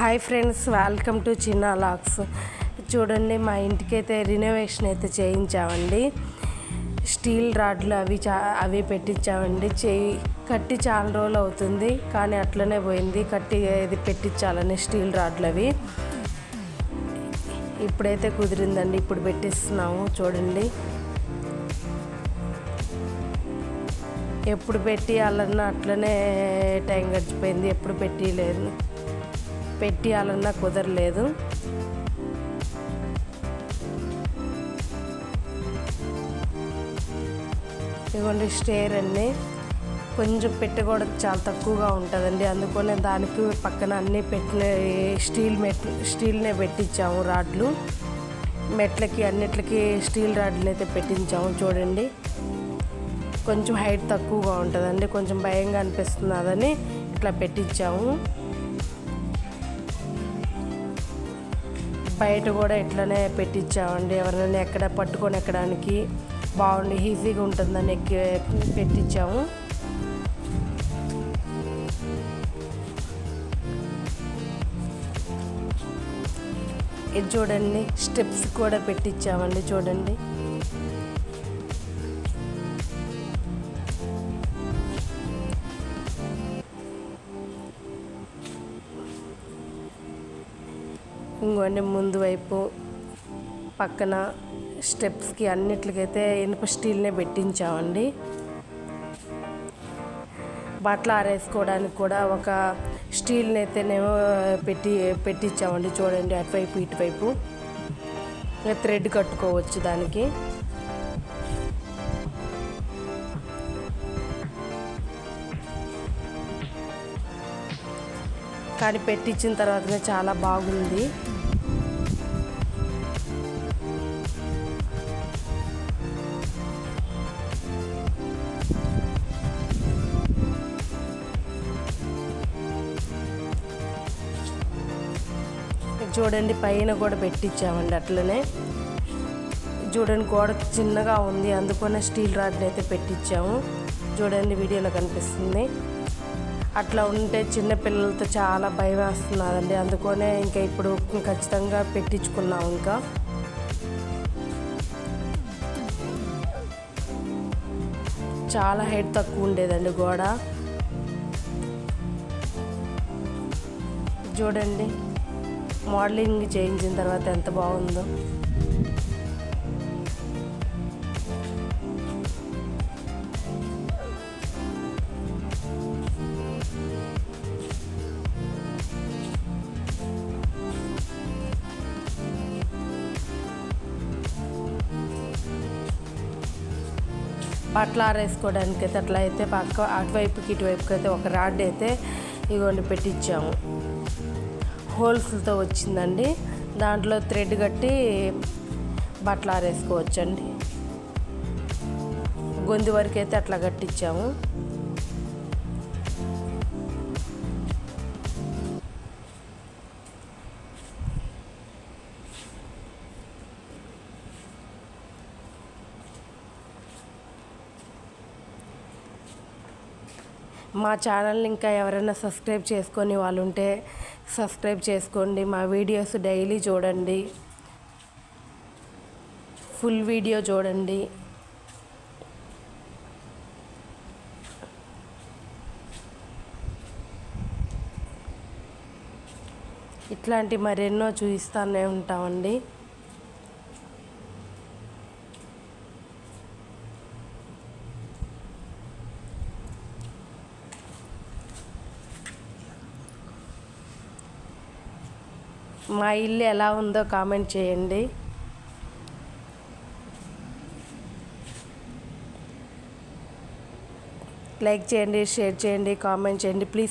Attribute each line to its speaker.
Speaker 1: Hi friends welcome to చిన్న లాక్స్. చూడండి మా ఇంటికి అయితే రినోవేషన్ అయితే చేయించామండి. స్టీల్ రాడ్లు అవి చా అవి పెట్టించామండి. చేయి కట్టి చాలా రోజులు అవుతుంది కానీ అట్లనే పోయింది. కట్టి ఇది పెట్టించాలని స్టీల్ రాడ్లు అవి. ఇప్పుడైతే కుదిరిందండి ఇప్పుడు పెట్టిస్తున్నాము చూడండి. ఎప్పుడు పెట్టి అట్లనే టైం గడిచిపోయింది ఎప్పుడు పెట్టిలేదు పెట్టియాలన్నా కుదరలేదు. ఇదిగోండి స్టేర్ అండి కొంచెం పెట్టుకోవడం చాలా తక్కువగా ఉంటుందండి. అందుకనే దానికి పక్కన అన్నీ పెట్టిన స్టీల్ మెట్ స్టీల్నే పెట్టించాము రాడ్లు. మెట్లకి అన్నిట్లకి స్టీల్ రాడ్లు అయితే పెట్టించాము చూడండి. కొంచెం హైట్ తక్కువగా ఉంటుందండి. కొంచెం భయంగా అనిపిస్తున్నదని ఇట్లా పెట్టించాము. బయట కూడా ఇట్లనే పెట్టించామండి. ఎవరైనా ఎక్కడ పట్టుకొని ఎక్కడానికి బాగుండి ఈజీగా ఉంటుందని ఎక్కి పెట్టించాము. ఇది చూడండి స్టెప్స్ కూడా పెట్టించామండి చూడండి. ఇంకోండి ముందు వైపు పక్కన స్టెప్స్కి అన్నిటికైతే ఇనుప స్టీల్నే పెట్టించామండి. బట్టలు ఆరేసుకోవడానికి కూడా ఒక స్టీల్ని అయితేనేమో పెట్టి పెట్టించామండి చూడండి అటువైపు ఇటువైపు. థ్రెడ్ కట్టుకోవచ్చు దానికి. కానీ పెట్టించిన తర్వాతనే చాలా బాగుంది. చూడండి పైన కూడా పెట్టించామండి అట్లనే. చూడండి గోడ చిన్నగా ఉంది అందుకనే స్టీల్ రాడ్ని అయితే పెట్టించాము. చూడండి వీడియోలో కనిపిస్తుంది. అట్లా ఉంటే చిన్నపిల్లలతో చాలా భయం వేస్తున్నారండి. అందుకనే ఇంకా ఇప్పుడు ఖచ్చితంగా పెట్టించుకున్నాం ఇంకా. చాలా హైట్ తక్కువ ఉండేదండి గోడ. చూడండి మోడలింగ్ చేయించిన తర్వాత ఎంత బాగుందో. బట్టలు ఆరేసుకోవడానికి అయితే అట్లా అయితే పక్క అటువైపుకి ఇటువైపుకి అయితే ఒక రాడ్ అయితే ఇగోండి పెట్టించాము హోల్స్తో వచ్చిందండి. దాంట్లో థ్రెడ్ కట్టి బట్టలు ఆరేసుకోవచ్చండి. గొంతు వరకు అయితే అట్లా కట్టించాము మా ఛానల్ని ఇంకా ఎవరైనా సబ్స్క్రైబ్ చేసుకొని వాళ్ళు ఉంటే సబ్స్క్రైబ్ చేసుకోండి. మా వీడియోస్ డైలీ చూడండి. ఫుల్ వీడియో చూడండి. ఇట్లాంటి మరెన్నో చూపిస్తూనే ఉంటామండి. మా ఇల్లు ఎలా ఉందో కామెంట్ చేయండి. లైక్ చేయండి షేర్ చేయండి కామెంట్ చేయండి. ప్లీజ్